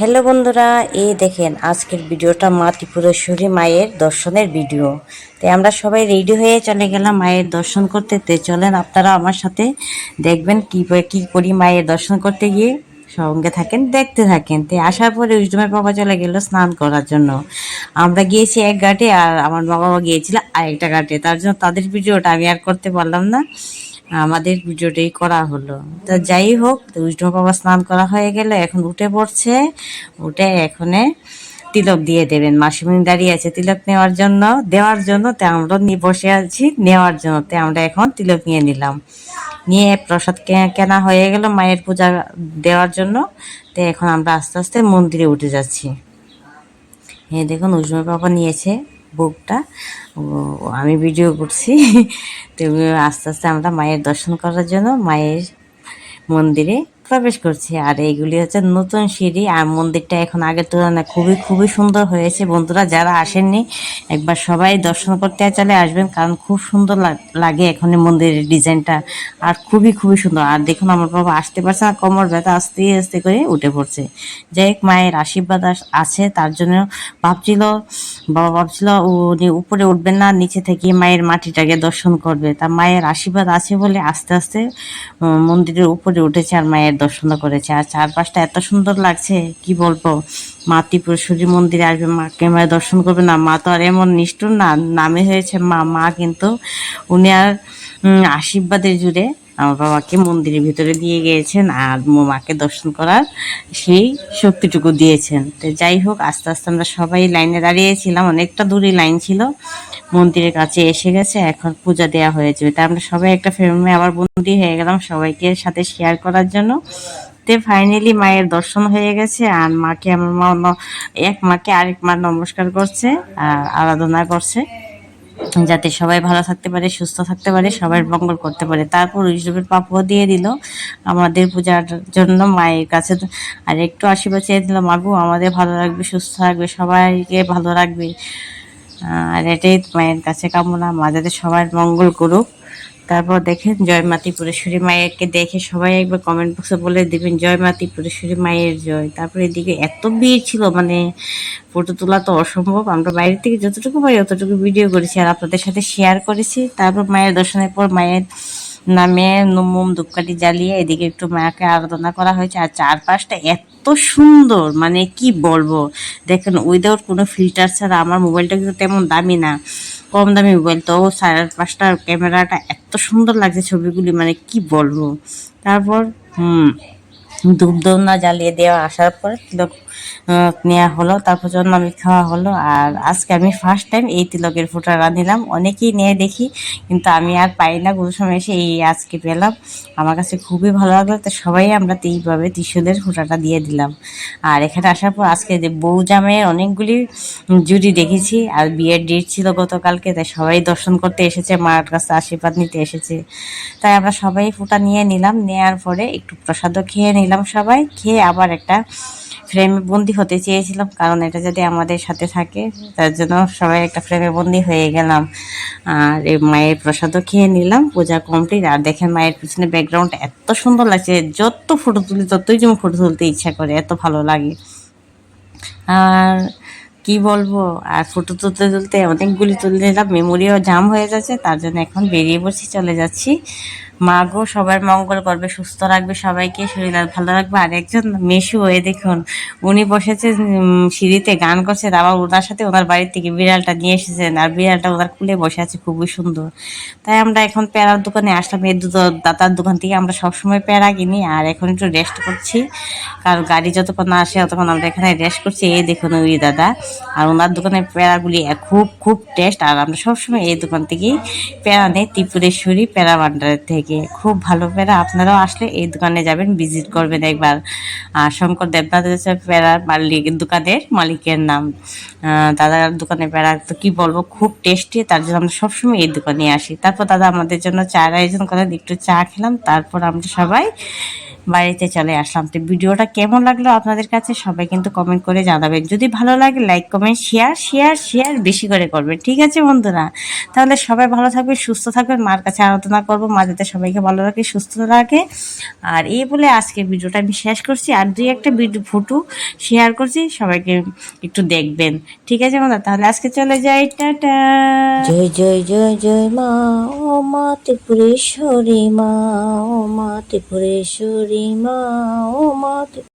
Hello বন্ধুরা এই দেখেন আজকের ভিডিওটা মা ত্রিপুরেশ্বরী মায়ের দর্শনের ভিডিও। তো আমরা সবাই রেডি হয়ে চলে গেলাম মায়ের দর্শন করতে। তে চলেন আপনারা আমার সাথে দেখবেন কী কী করি মায়ের দর্শন করতে গিয়ে। সঙ্গে থাকেন, দেখতে থাকেন। তো আসার পরে উজডমের বাবা চলে গেল স্নান করার জন্য। আমরা গিয়েছি এক ঘাটে আর আমার মা বাবা গিয়েছিল আরেকটা ঘাটে। তার জন্য তাদের ভিডিওটা আমি আর করতে পারলাম না। আমাদের পুজোটাই করা হলো। তো যাই হোক উষ্ণ বাবা স্নান করা হয়ে গেলে, এখন উঠে পড়ছে। উঠে এখনে তিলক দিয়ে দেবেন। মাসিমণি দাঁড়িয়ে আছে তিলক নেওয়ার জন্য, দেওয়ার জন্য তে আমরা নিয়ে বসে আছি, নেওয়ার জন্য তে আমরা এখন তিলক নিয়ে নিলাম। নিয়ে প্রসাদ কেনা হয়ে গেল মায়ের পূজা দেওয়ার জন্য। তে এখন আমরা আস্তে আস্তে মন্দিরে উঠে যাচ্ছি। হ্যাঁ দেখুন উষ্ণ বাবা নিয়েছে। বুকটা। আমি ভিডিও করছি। তো আস্তে আস্তে আমরা মায়ের দর্শন করার জন্য মায়ের মন্দিরে প্রবেশ করছি। আর এইগুলি হচ্ছে নতুন সিঁড়ি। আর মন্দিরটা এখন আগের তুলনায় খুবই খুবই সুন্দর হয়েছে। বন্ধুরা, যারা আসেননি, একবার সবাই দর্শন করতে চলে আসবেন, কারণ খুব সুন্দর লাগ- এখন মন্দিরের ডিজাইনটা। আর খুবই খুবই সুন্দর। আর দেখুন, আমার বাবা আসতে পারছে না, কোমর ব্যথা, আস্তে আস্তে করে উঠে পড়ছে। যাই মায়ের আশীর্বাদ আছে, তার জন্য ভাবছিল বাবা ভাবছিল উনি উপরে উঠবেন না, নিচে থেকে মায়ের মাটিটাকে দর্শন করবে। তা মায়ের আশীর্বাদ আছে বলে আস্তে আস্তে মন্দিরের উপরে উঠেছে আর মায়ের দর্শন করেছে। আর চারপাশটা এত সুন্দর লাগছে, কি বলব? মা ত্রিপুরেশ্বরী মন্দিরে আসবে, মাকে মায়ের দর্শন করবে না। মা তো আর এমন নিষ্ঠুর না, নামে হয়েছে মা। মা কিন্তু উনি আর আশীর্বাদের জুড়ে আমার বাবাকে মন্দিরের ভিতরে দিয়ে গিয়েছেন আর মাকে দর্শন করার সেই শক্তিটুকু দিয়েছেন। তো যাই হোক, আস্তে আস্তে আমরা সবাই লাইনে দাঁড়িয়েছিলাম, অনেকটা দূরে লাইন ছিল। মন্দিরের কাছে এসে গেছে, এখন পূজা দেওয়া হয়ে যাবে তা আমরা সবাই একটা ফ্রেমে আবার বন্দি হয়ে গেলাম সবাইকে সাথে শেয়ার করার জন্য। তে ফাইনালি মায়ের দর্শন হয়ে গেছে আর মাকে আমার মা এক মাকে আরেক মা নমস্কার করছে আর আরাধনা করছে। যাতে সবাই ভালো থাকতে পারে, সুস্থ থাকতে পারে সবার মঙ্গল করতে পারে। তারপর ঋষভের পাপও দিয়ে দিল। আমাদের পূজার জন্য মায়ের কাছে আর একটু আশীর্বাদ চেয়ে দিল মাগু আমাদের ভালো রাখবে সুস্থ থাকবে, সবাইকে ভালো রাখবে। আর এটাই মায়ের কাছে কামনা। মা যাতে সবার মঙ্গল করুক। তারপর দেখেন জয় মা ত্রিপুরেশ্বরী মায়েরকে দেখে সবাই একবার কমেন্ট বক্সে বলে দিবেন, জয় মা ত্রিপুরেশ্বরী মায়ের জয়। তারপরে এদিকে এত ভিড় ছিল মানে ফটো তোলা তো অসম্ভব। আমরা বাইরে থেকে যতটুকু পারি অতটুকু ভিডিও করেছি আর আপনাদের সাথে শেয়ার করেছি। তারপর মায়ের দর্শনের পর মায়ের নামে মোম ধূপকাঠি জ্বালিয়ে এদিকে একটু মায়াকে আরাধনা করা হয়েছে। আর চারপাশটা এত সুন্দর মানে কি বলব? দেখেন উইদাউট কোনো ফিল্টার ছাড়া আমার মোবাইলটা কিন্তু তেমন দামি না। কম দামি মোবাইল তো সাড়ে পাঁচটার ক্যামেরাটা এত সুন্দর লাগছে ছবিগুলি মানে কি বলব? তারপর, হুম ধূপ দন্দা জ্বালিয়ে দেওয়া আসার পরে নেওয়া হলো, তারপর জন্য আমি খাওয়া হলো। আর আজকে আমি ফার্স্ট টাইম এই তিলকের ফোঁটাটা নিলাম অনেকেই নিয়ে দেখি, কিন্তু আমি আর পাই না। সময় এসে এই আজকে পেলাম। আমার কাছে খুবই ভালো লাগল। তো সবাই আমরা এইভাবে ত্রিশুলের ফোঁটাটা দিয়ে দিলাম। আর এখানে আসার পর আজকে যে বউ জামের অনেকগুলি জুড়ি দেখেছি, আর বিয়ের ডেট ছিল গতকালকে, তাই সবাই দর্শন করতে এসেছে, মার কাছে আশীর্বাদ নিতে এসেছে। তাই আমরা সবাই ফোঁটা নিয়ে নিলাম। নেওয়ার পরে একটু প্রসাদও খেয়ে নিলাম সবাই। খেয়ে আবার একটা ফ্রেমে বন্দি হতে চেয়েছিলাম, কারণ এটা যদি আমাদের সাথে থাকে, তার জন্য সবাই একটা ফ্রেমে বন্দি হয়ে গেলাম। আর এই মায়ের প্রসাদও খেয়ে নিলাম, পূজা কমপ্লিট আর দেখেন মায়ের পিছনে ব্যাকগ্রাউন্ড এত সুন্দর লাগছে, যত ফটো তুলি ততই যেমন ফটো তুলতে ইচ্ছা করে, এত ভালো লাগে। আর কি বলব, আর ফটো তুলতে তুলতে অনেকগুলি তুলে নিলাম মেমোরিও জাম হয়ে যাচ্ছে, তার জন্য এখন বেরিয়ে পড়ছি, চলে যাচ্ছি। মা গো, সবার মঙ্গল করবে, সুস্থ রাখবে সবাইকে, শরীর আর ভালো রাখবে। আর একজন মেশু হয়ে দেখুন, উনি বসেছে সিঁড়িতে গান করছে আবার ওনার সাথে ওনার বাড়ির থেকে বিড়ালটা নিয়ে এসেছেন, আর বিড়ালটা ওনার কুলে বসে আছে, খুবই সুন্দর। তাই আমরা এখন প্যারার দোকানে আসলাম, এই দাতার দোকান থেকে আমরা সবসময় প্যারা কিনি, আর এখন একটু রেস্ট করছি। কারণ গাড়ি যতক্ষণ না আসে, ততক্ষণ আমরা এখানে রেস্ট করছি, এই দেখুন ওই দাদা। আর ওনার দোকানের প্যারাগুলি খুব খুব টেস্ট আর আমরা সবসময় এই দোকান থেকেই প্যারা নেই, ত্রিপুরেশ্বরী প্যারা ভান্ডারের থেকে। খুব ভালো প্যারা। আপনারাও আসলে এই দোকানে যাবেন ভিজিট করবেন একবার। শঙ্কর দেবনাথ প্যারার মালিক, দোকানের মালিকের নাম। দাদার দোকানে প্যারা, তো কি বলব, খুব টেস্টি তার জন্য আমরা সবসময় এই দোকানে আসি। তারপর দাদা আমাদের জন্য চার আয়োজন করেন, একটু চা খেলাম, তারপর আমরা সবাই বাড়িতে চলে আসলাম। তো ভিডিওটা কেমন লাগল আপনাদের কাছে সবাই কিন্তু কমেন্ট করে জানাবেন। যদি ভালো লাগে like comment share share share বেশি করে করবেন। ঠিক আছে বন্ধুরা? তাহলে সবাই ভালো থাকবে সুস্থ থাকবেন। মার কাছে আরাধনা করব। মা যাতে সবাইকে ভালো রাখে, সুস্থ রাখে। আর এই বলে আজকে ভিডিওটা আমি শেষ করছি। আর দুই একটা ভিডিও ফটো শেয়ার করছি। সবাইকে একটু দেখবেন। ঠিক আছে বন্ধুরা? তাহলে আজকে চলে যাই। টাটা! জয় জয় জয় জয় মা। ও মা ত্রিপুরেশ্বরী মা। ও মা ত্রিপুরেশ্বরী মা ও মা ত্রি-